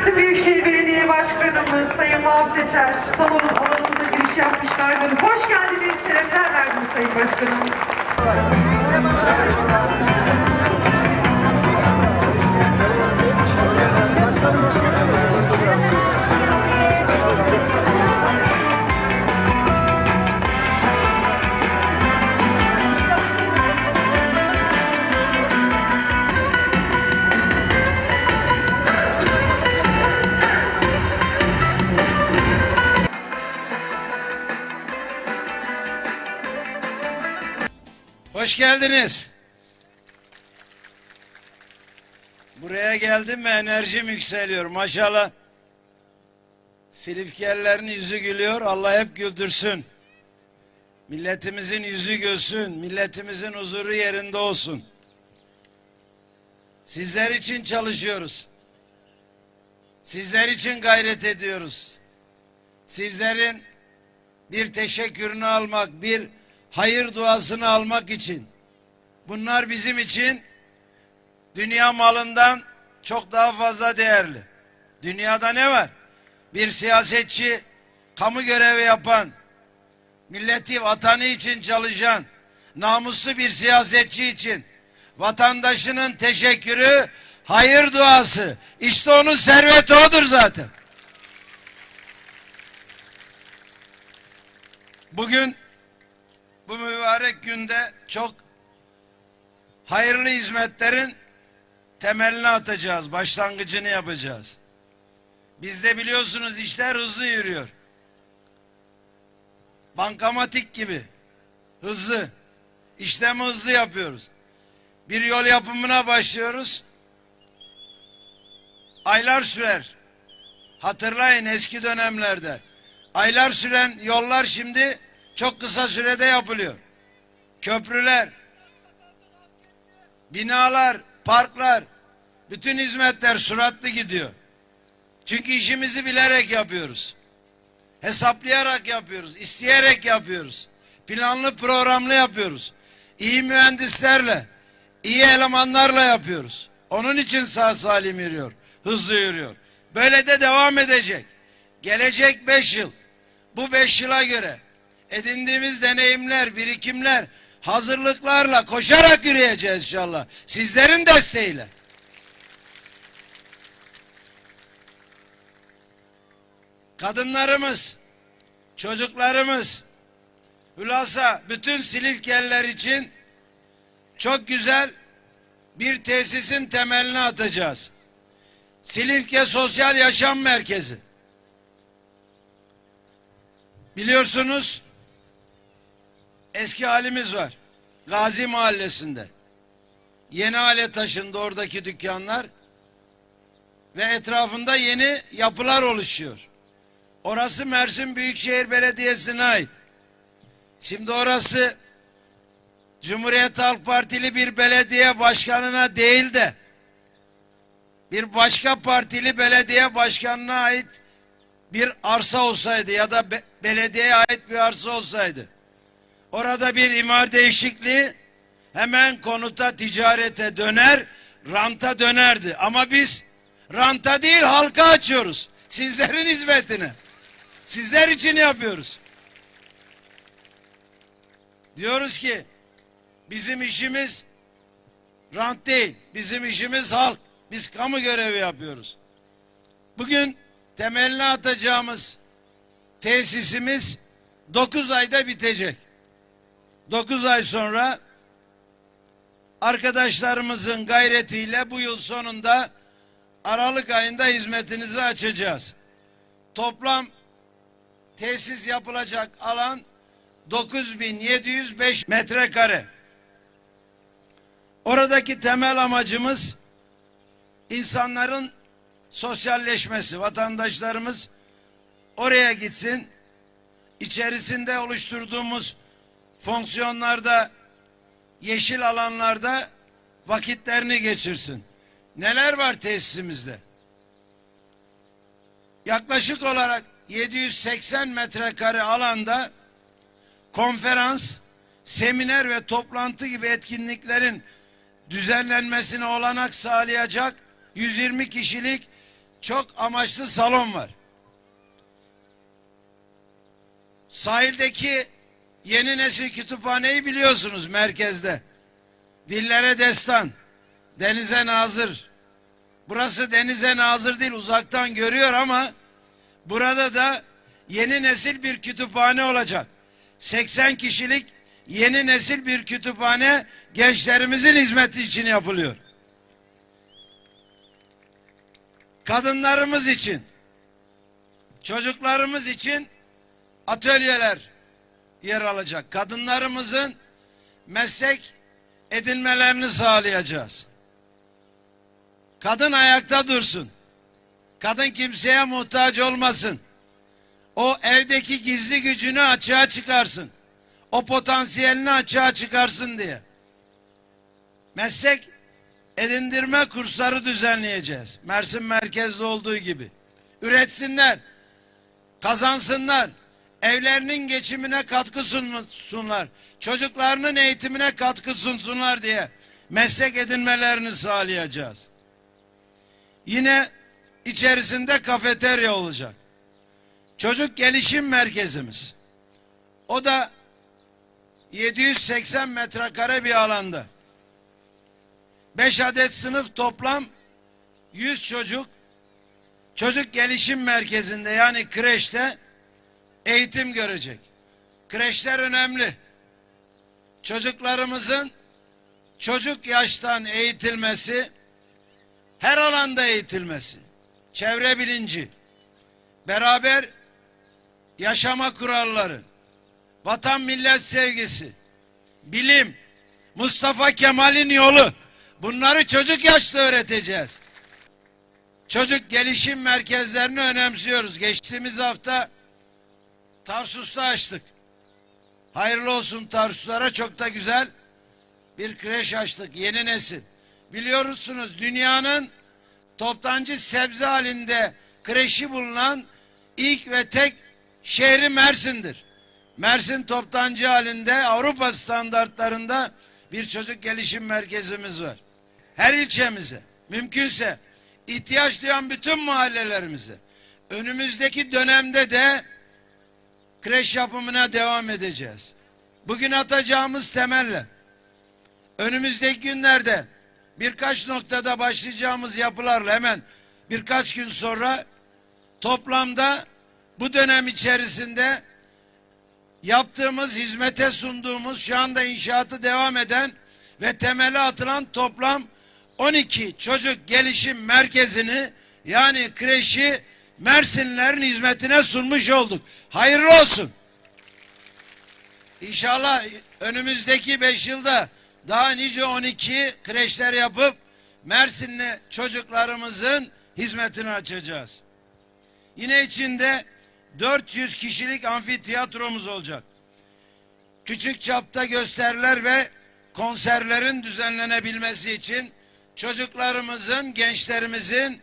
Mersin Büyükşehir Belediye Başkanımız Sayın Mahmut Seçer salonun alanımıza giriş yapmışlardır. Hoş geldiniz, şerefler verdiniz Sayın Başkanım. Hoş geldiniz. Buraya geldim ve enerjim yükseliyor maşallah. Silifkelilerin yüzü gülüyor. Allah hep güldürsün. Milletimizin yüzü gülsün. Milletimizin huzuru yerinde olsun. Sizler için çalışıyoruz. Sizler için gayret ediyoruz. Sizlerin bir teşekkürünü almak, bir hayır duasını almak için. Bunlar bizim için dünya malından çok daha fazla değerli. Dünyada ne var? Bir siyasetçi, kamu görevi yapan, milleti, vatanı için çalışan, namuslu bir siyasetçi için vatandaşının teşekkürü, hayır duası. İşte onun serveti odur zaten. Bugün bu mübarek günde çok hayırlı hizmetlerin temelini atacağız, başlangıcını yapacağız. Bizde biliyorsunuz işler hızlı yürüyor. Bankamatik gibi hızlı. İşlemi hızlı yapıyoruz. Bir yol yapımına başlıyoruz. Aylar sürer. Hatırlayın eski dönemlerde. Aylar süren yollar şimdi çok kısa sürede yapılıyor. Köprüler, binalar, parklar, bütün hizmetler suratlı gidiyor. Çünkü işimizi bilerek yapıyoruz. Hesaplayarak yapıyoruz, isteyerek yapıyoruz. Planlı programlı yapıyoruz. İyi mühendislerle, iyi elemanlarla yapıyoruz. Onun için sağ salim yürüyor, hızlı yürüyor. Böyle de devam edecek. Gelecek beş yıl. Bu beş yıla göre edindiğimiz deneyimler, birikimler, hazırlıklarla koşarak yürüyeceğiz inşallah. Sizlerin desteğiyle. Kadınlarımız, çocuklarımız, hülasa bütün Silifkeliler için çok güzel bir tesisin temelini atacağız. Silifke Sosyal Yaşam Merkezi. Biliyorsunuz eski halimiz var. Gazi Mahallesi'nde. Yeni hale taşındı oradaki dükkanlar ve etrafında yeni yapılar oluşuyor. Orası Mersin Büyükşehir Belediyesi'ne ait. Şimdi orası Cumhuriyet Halk Partili bir belediye başkanına değil de bir başka partili belediye başkanına ait bir arsa olsaydı ya da be belediyeye ait bir arsa olsaydı orada bir imar değişikliği hemen konuta ticarete döner ranta dönerdi. Ama biz ranta değil halka açıyoruz. Sizlerin hizmetine. Sizler için yapıyoruz. Diyoruz ki bizim işimiz rant değil bizim işimiz halk. Biz kamu görevi yapıyoruz. Bugün temelini atacağımız tesisimiz 9 ayda bitecek. 9 ay sonra arkadaşlarımızın gayretiyle bu yıl sonunda Aralık ayında hizmetinizi açacağız. Toplam tesis yapılacak alan 9705 metrekare. Oradaki temel amacımız insanların sosyalleşmesi, vatandaşlarımız oraya gitsin. İçerisinde oluşturduğumuz fonksiyonlarda, yeşil alanlarda vakitlerini geçirsin. Neler var tesisimizde? Yaklaşık olarak 780 metrekare alanda konferans, seminer ve toplantı gibi etkinliklerin düzenlenmesine olanak sağlayacak 120 kişilik çok amaçlı salon var. Sahildeki yeni nesil kütüphaneyi biliyorsunuz merkezde. Dillere destan, denize nazır. Burası denize nazır değil uzaktan görüyor ama burada da yeni nesil bir kütüphane olacak. 80 kişilik yeni nesil bir kütüphane gençlerimizin hizmeti için yapılıyor. Kadınlarımız için, çocuklarımız için atölyeler yer alacak. Kadınlarımızın meslek edinmelerini sağlayacağız. Kadın ayakta dursun. Kadın kimseye muhtaç olmasın. O evdeki gizli gücünü açığa çıkarsın. O potansiyelini açığa çıkarsın diye. Meslek edindirme kursları düzenleyeceğiz. Mersin merkezde olduğu gibi. Üretsinler, kazansınlar, evlerinin geçimine katkı sunsunlar, çocuklarının eğitimine katkı sunsunlar diye meslek edinmelerini sağlayacağız. Yine içerisinde kafeterya olacak. Çocuk gelişim merkezimiz. O da 780 metrekare bir alanda. 5 adet sınıf toplam 100 çocuk çocuk gelişim merkezinde yani kreşte eğitim görecek. Kreşler önemli. Çocuklarımızın çocuk yaştan eğitilmesi, her alanda eğitilmesi, çevre bilinci, beraber yaşama kuralları, vatan millet sevgisi, bilim, Mustafa Kemal'in yolu, bunları çocuk yaşta öğreteceğiz. Çocuk gelişim merkezlerini önemsiyoruz. Geçtiğimiz hafta Tarsus'ta açtık. Hayırlı olsun Tarsuslara çok da güzel bir kreş açtık. Yeni nesil. Biliyorsunuz dünyanın toptancı sebze halinde kreşi bulunan ilk ve tek şehri Mersin'dir. Mersin toptancı halinde Avrupa standartlarında bir çocuk gelişim merkezimiz var. Her ilçemize mümkünse ihtiyaç duyan bütün mahallelerimize önümüzdeki dönemde de kreş yapımına devam edeceğiz. Bugün atacağımız temelle önümüzdeki günlerde birkaç noktada başlayacağımız yapılarla hemen birkaç gün sonra toplamda bu dönem içerisinde yaptığımız, hizmete sunduğumuz, şu anda inşaatı devam eden ve temeli atılan toplam 12 çocuk gelişim merkezini yani kreşi Mersinlerin hizmetine sunmuş olduk. Hayırlı olsun. İnşallah önümüzdeki 5 yılda daha nice 12 kreşler yapıp Mersinli çocuklarımızın hizmetini açacağız. Yine içinde 400 kişilik amfiteyatromuz olacak. Küçük çapta gösteriler ve konserlerin düzenlenebilmesi için çocuklarımızın, gençlerimizin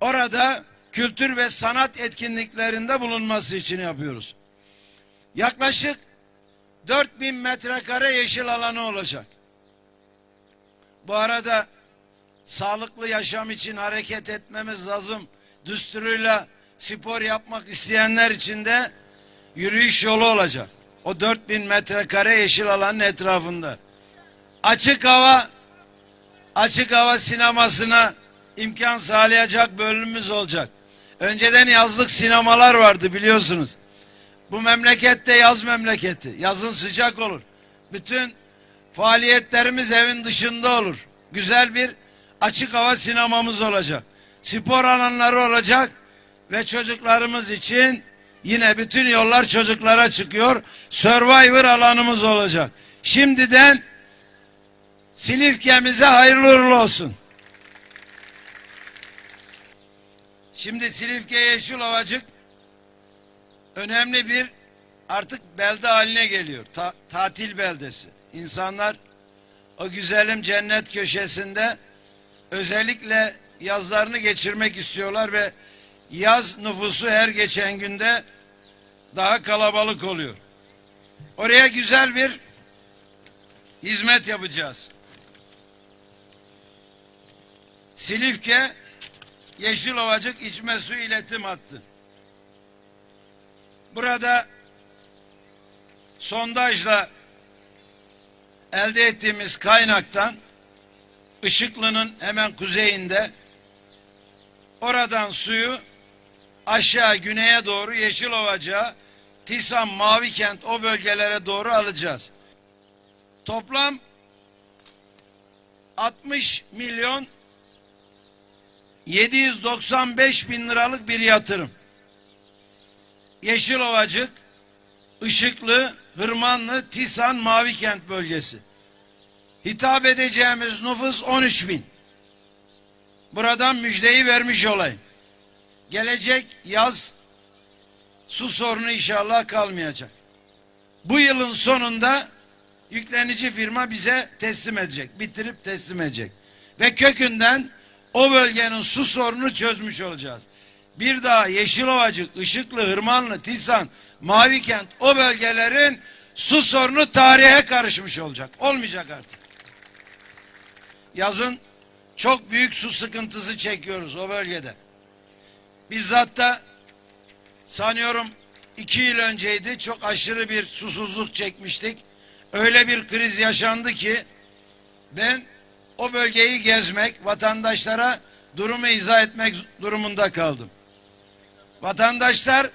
orada kültür ve sanat etkinliklerinde bulunması için yapıyoruz. Yaklaşık 4000 metrekare yeşil alanı olacak. Bu arada sağlıklı yaşam için hareket etmemiz lazım. Düsturuyla spor yapmak isteyenler için de yürüyüş yolu olacak. O 4000 metrekare yeşil alanın etrafında. Açık hava açık hava sinemasına imkan sağlayacak bölümümüz olacak. Önceden yazlık sinemalar vardı biliyorsunuz. Bu memlekette yaz memleketi. Yazın sıcak olur. Bütün faaliyetlerimiz evin dışında olur. Güzel bir açık hava sinemamız olacak. Spor alanları olacak ve çocuklarımız için yine bütün yollar çocuklara çıkıyor. Survivor alanımız olacak. Şimdiden Silifke'mize hayırlı uğurlu olsun. Şimdi Silifke Yeşilovacık önemli bir artık belde haline geliyor. Ta- tatil beldesi. İnsanlar o güzelim cennet köşesinde özellikle yazlarını geçirmek istiyorlar ve yaz nüfusu her geçen günde daha kalabalık oluyor. Oraya güzel bir hizmet yapacağız. Silifke Yeşilovacık içme su iletim hattı. Burada sondajla elde ettiğimiz kaynaktan Işıklı'nın hemen kuzeyinde oradan suyu aşağı güneye doğru Yeşilovacığa, Tisan, Mavikent o bölgelere doğru alacağız. Toplam 60 milyon 795 bin liralık bir yatırım. Yeşilovacık, Işıklı, Hırmanlı, Tisan, Mavikent bölgesi. Hitap edeceğimiz nüfus 13 bin. Buradan müjdeyi vermiş olayım. Gelecek yaz su sorunu inşallah kalmayacak. Bu yılın sonunda yüklenici firma bize teslim edecek. Bitirip teslim edecek. Ve kökünden o bölgenin su sorununu çözmüş olacağız. Bir daha Yeşilovacık, Işıklı, Hırmanlı, Tisan, Mavikent o bölgelerin su sorunu tarihe karışmış olacak. Olmayacak artık. Yazın çok büyük su sıkıntısı çekiyoruz o bölgede. Bizzat da sanıyorum iki yıl önceydi çok aşırı bir susuzluk çekmiştik. Öyle bir kriz yaşandı ki ben o bölgeyi gezmek, vatandaşlara durumu izah etmek durumunda kaldım. Vatandaşlar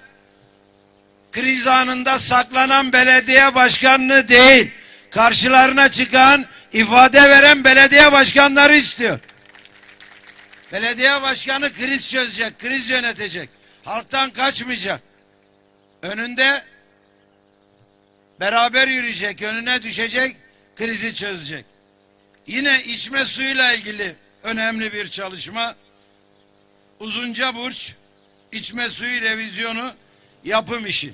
kriz anında saklanan belediye başkanını değil, karşılarına çıkan, ifade veren belediye başkanları istiyor. Belediye başkanı kriz çözecek, kriz yönetecek. Halktan kaçmayacak. Önünde beraber yürüyecek, önüne düşecek, krizi çözecek. Yine içme suyuyla ilgili önemli bir çalışma. Uzunca Burç içme suyu revizyonu yapım işi.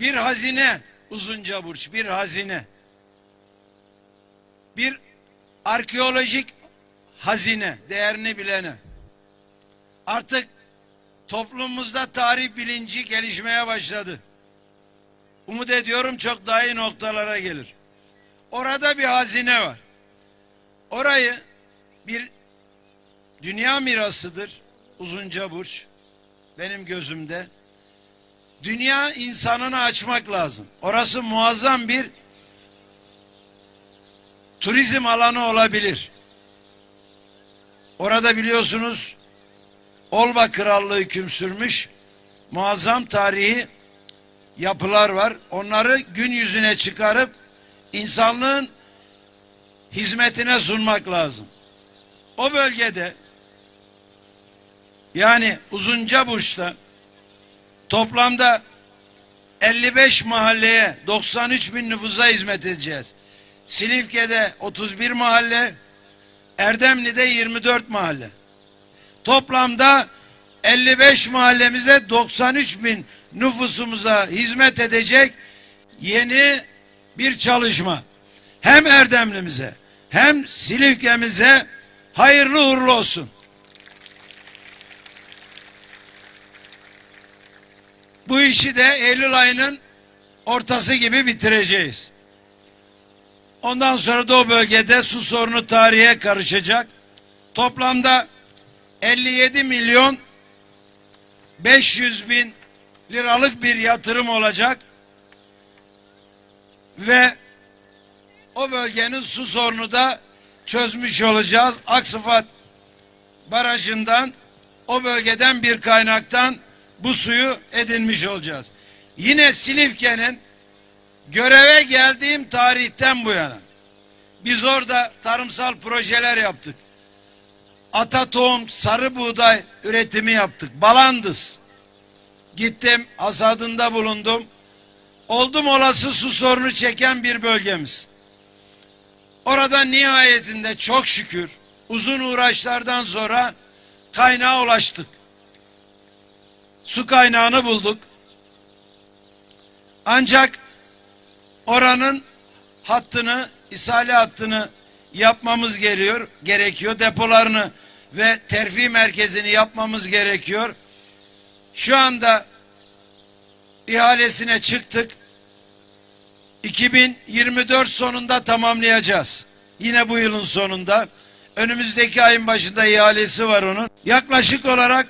Bir hazine Uzunca Burç, bir hazine. Bir arkeolojik hazine, değerini bilene. Artık toplumumuzda tarih bilinci gelişmeye başladı. Umut ediyorum çok daha iyi noktalara gelir. Orada bir hazine var. Orayı bir dünya mirasıdır. Uzunca Burç. Benim gözümde. Dünya insanını açmak lazım. Orası muazzam bir turizm alanı olabilir. Orada biliyorsunuz Olba Krallığı hüküm sürmüş muazzam tarihi yapılar var. Onları gün yüzüne çıkarıp insanlığın hizmetine sunmak lazım. O bölgede yani Uzunca Burç'ta toplamda 55 mahalleye 93 bin nüfusa hizmet edeceğiz. Silifke'de 31 mahalle, Erdemli'de 24 mahalle. Toplamda 55 mahallemize 93 bin nüfusumuza hizmet edecek yeni bir çalışma. Hem Erdemli'mize hem Silifke'mize hayırlı uğurlu olsun. Bu işi de Eylül ayının ortası gibi bitireceğiz. Ondan sonra da o bölgede su sorunu tarihe karışacak. Toplamda 57 milyon 500 bin liralık bir yatırım olacak. Ve o bölgenin su sorunu da çözmüş olacağız. Aksıfat barajından o bölgeden bir kaynaktan bu suyu edinmiş olacağız. Yine Silifke'nin göreve geldiğim tarihten bu yana biz orada tarımsal projeler yaptık. Ata tohum, sarı buğday üretimi yaptık. Balandız. Gittim, hasadında bulundum. Oldum olası su sorunu çeken bir bölgemiz. Orada nihayetinde çok şükür uzun uğraşlardan sonra kaynağa ulaştık. Su kaynağını bulduk. Ancak oranın hattını, ishale hattını yapmamız geliyor, gerekiyor. Depolarını ve terfi merkezini yapmamız gerekiyor. Şu anda ihalesine çıktık. 2024 sonunda tamamlayacağız. Yine bu yılın sonunda Önümüzdeki ayın başında ihalesi var onun. Yaklaşık olarak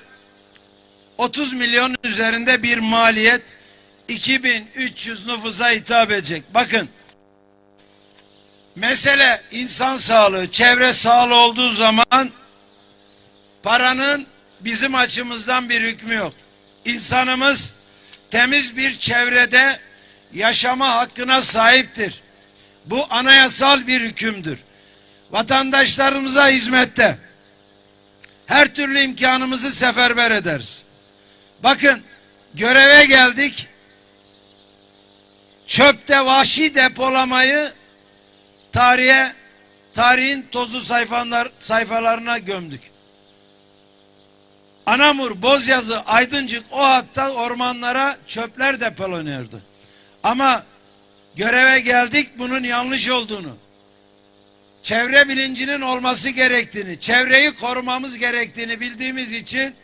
30 milyon üzerinde bir maliyet 2300 nüfusa hitap edecek. Bakın mesele insan sağlığı, çevre sağlığı olduğu zaman paranın bizim açımızdan bir hükmü yok. İnsanımız temiz bir çevrede yaşama hakkına sahiptir. Bu anayasal bir hükümdür. Vatandaşlarımıza hizmette her türlü imkanımızı seferber ederiz. Bakın göreve geldik. Çöpte vahşi depolamayı tarihe tarihin tozlu sayfalar, sayfalarına gömdük. Anamur, Bozyazı, Aydıncık o hatta ormanlara çöpler depolanıyordu. Ama göreve geldik bunun yanlış olduğunu, çevre bilincinin olması gerektiğini, çevreyi korumamız gerektiğini bildiğimiz için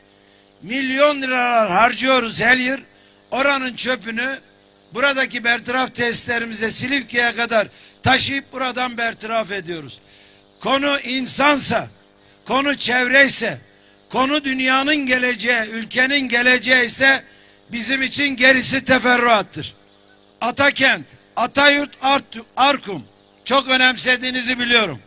milyon liralar harcıyoruz her yıl. Oranın çöpünü buradaki bertaraf tesislerimize Silifke'ye kadar taşıyıp buradan bertaraf ediyoruz. Konu insansa, konu çevreyse, konu dünyanın geleceği, ülkenin geleceği ise bizim için gerisi teferruattır. Atakent, Atayurt, Arkum çok önemsediğinizi biliyorum.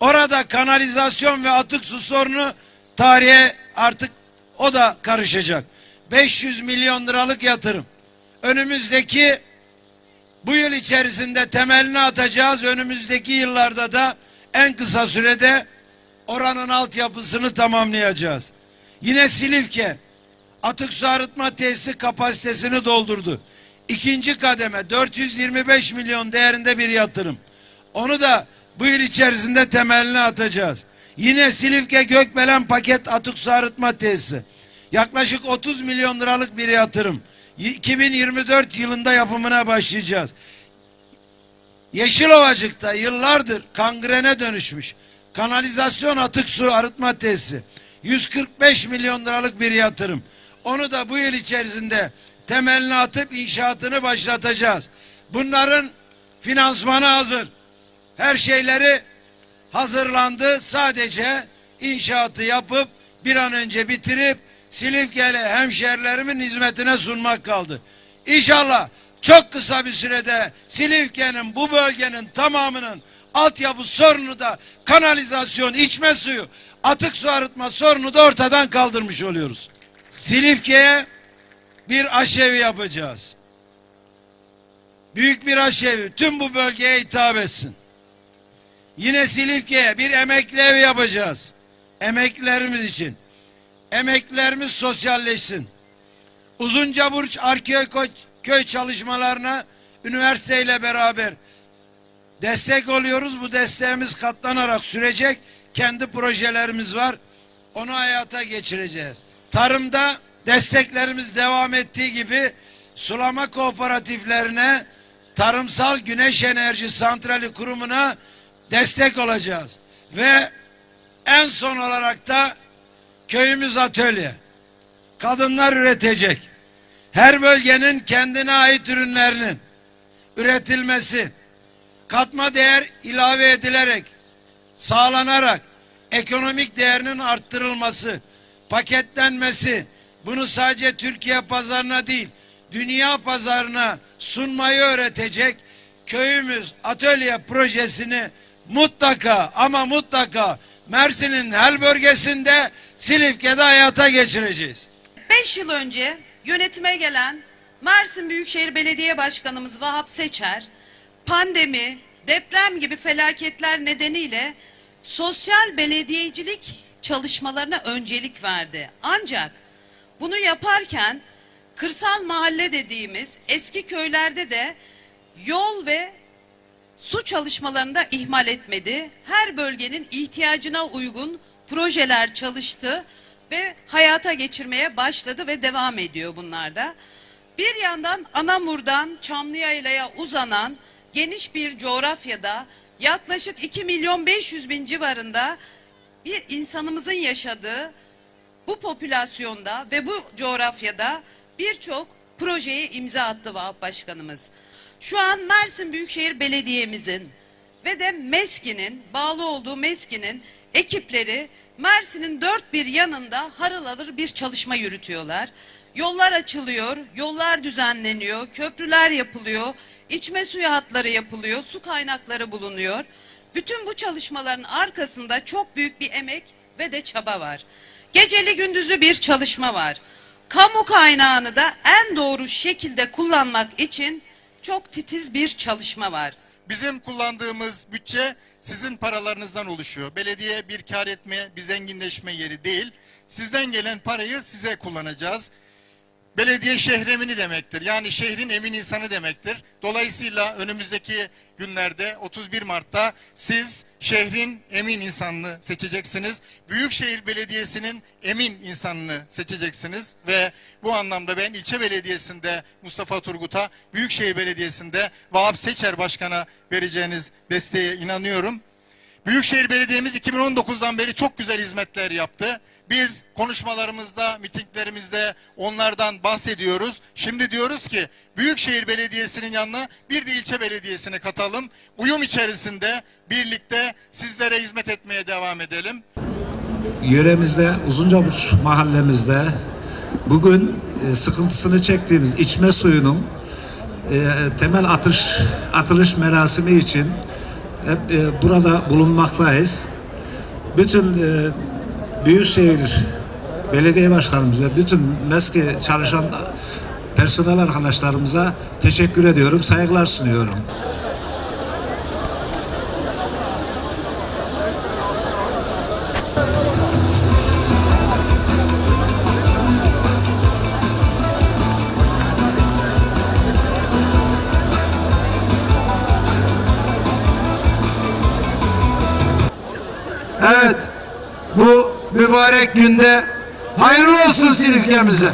Orada kanalizasyon ve atık su sorunu tarihe artık o da karışacak. 500 milyon liralık yatırım. Önümüzdeki bu yıl içerisinde temelini atacağız. Önümüzdeki yıllarda da en kısa sürede oranın altyapısını tamamlayacağız. Yine Silifke atık su arıtma tesisi kapasitesini doldurdu. İkinci kademe 425 milyon değerinde bir yatırım. Onu da bu yıl içerisinde temelini atacağız. Yine Silifke Gökbelen paket atık su arıtma tesisi. Yaklaşık 30 milyon liralık bir yatırım. 2024 yılında yapımına başlayacağız. Yeşilovacık'ta yıllardır kangrene dönüşmüş kanalizasyon atık su arıtma tesisi 145 milyon liralık bir yatırım. Onu da bu yıl içerisinde temelini atıp inşaatını başlatacağız. Bunların finansmanı hazır. Her şeyleri hazırlandı. Sadece inşaatı yapıp bir an önce bitirip Silifke'li hemşerilerimin hizmetine sunmak kaldı. İnşallah çok kısa bir sürede Silifke'nin bu bölgenin tamamının altyapı sorunu da kanalizasyon, içme suyu, atık su arıtma sorunu da ortadan kaldırmış oluyoruz. Silifke'ye bir aşevi yapacağız. Büyük bir aşevi tüm bu bölgeye hitap etsin. Yine Silifke'ye bir emekli evi yapacağız. Emeklilerimiz için. Emeklilerimiz sosyalleşsin. Uzunca Burç Arkeoköy köy çalışmalarına üniversiteyle beraber destek oluyoruz. Bu desteğimiz katlanarak sürecek. Kendi projelerimiz var. Onu hayata geçireceğiz. Tarımda desteklerimiz devam ettiği gibi sulama kooperatiflerine tarımsal güneş enerji santrali kurumuna destek olacağız. Ve en son olarak da köyümüz atölye. Kadınlar üretecek. Her bölgenin kendine ait ürünlerinin üretilmesi, katma değer ilave edilerek, sağlanarak ekonomik değerinin arttırılması, paketlenmesi, bunu sadece Türkiye pazarına değil, dünya pazarına sunmayı öğretecek köyümüz atölye projesini mutlaka ama mutlaka Mersin'in her bölgesinde Silifke'de hayata geçireceğiz. 5 yıl önce yönetime gelen Mersin Büyükşehir Belediye Başkanımız Vahap Seçer, pandemi, deprem gibi felaketler nedeniyle sosyal belediyecilik çalışmalarına öncelik verdi. Ancak bunu yaparken kırsal mahalle dediğimiz eski köylerde de yol ve su çalışmalarını da ihmal etmedi. Her bölgenin ihtiyacına uygun projeler çalıştı ve hayata geçirmeye başladı ve devam ediyor bunlar da. Bir yandan Anamur'dan Çamlıyayla'ya uzanan geniş bir coğrafyada yaklaşık 2 milyon 500 bin civarında bir insanımızın yaşadığı bu popülasyonda ve bu coğrafyada birçok projeye imza attı Vahap Başkanımız. Şu an Mersin Büyükşehir Belediye'mizin ve de MESKİ'nin bağlı olduğu MESKİ'nin ekipleri Mersin'in dört bir yanında harıl harıl bir çalışma yürütüyorlar. Yollar açılıyor, yollar düzenleniyor, köprüler yapılıyor, içme suyu hatları yapılıyor, su kaynakları bulunuyor. Bütün bu çalışmaların arkasında çok büyük bir emek ve de çaba var. Geceli gündüzü bir çalışma var. Kamu kaynağını da en doğru şekilde kullanmak için çok titiz bir çalışma var. Bizim kullandığımız bütçe sizin paralarınızdan oluşuyor. Belediye bir kar etme, bir zenginleşme yeri değil. Sizden gelen parayı size kullanacağız. Belediye şehremini demektir. Yani şehrin emin insanı demektir. Dolayısıyla önümüzdeki günlerde 31 Mart'ta siz şehrin emin insanını seçeceksiniz. Büyükşehir Belediyesi'nin emin insanını seçeceksiniz ve bu anlamda ben ilçe belediyesinde Mustafa Turgut'a, Büyükşehir Belediyesi'nde Vahap Seçer Başkan'a vereceğiniz desteğe inanıyorum. Büyükşehir Belediye'miz 2019'dan beri çok güzel hizmetler yaptı. Biz konuşmalarımızda, mitinglerimizde onlardan bahsediyoruz. Şimdi diyoruz ki Büyükşehir Belediyesi'nin yanına bir de ilçe belediyesini katalım. Uyum içerisinde birlikte sizlere hizmet etmeye devam edelim. yöremizde Uzuncaburç mahallemizde bugün e, sıkıntısını çektiğimiz içme suyunun e, temel atış atılış merasimi için hep e, burada bulunmaktayız. Bütün e, Büyükşehir Belediye Başkanımız ve bütün MESKİ çalışan personel arkadaşlarımıza teşekkür ediyorum, saygılar sunuyorum. Mübarek günde hayırlı olsun Silifke'mize.